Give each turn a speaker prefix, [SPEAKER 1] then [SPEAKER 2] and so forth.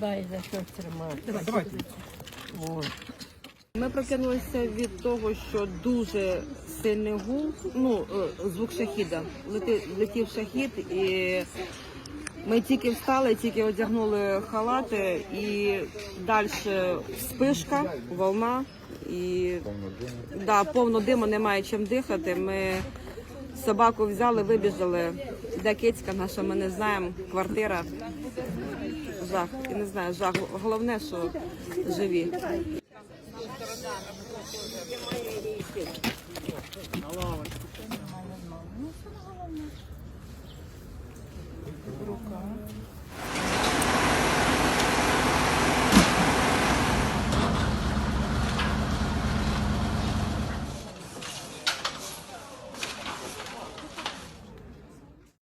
[SPEAKER 1] Дай за що тримати.
[SPEAKER 2] Давай, давайте.
[SPEAKER 3] Ми прокинулися від того, що дуже сильний гул, ну е, звук шахіда. Летів шахід, і ми тільки встали, тільки одягнули халати, і далі спишка, волна, і да, повно диму, немає чим дихати. Ми собаку взяли, вибіжали. Де кицька наша, ми не знаємо. Квартира. Жах. І не знаю, жах. Головне, що живі.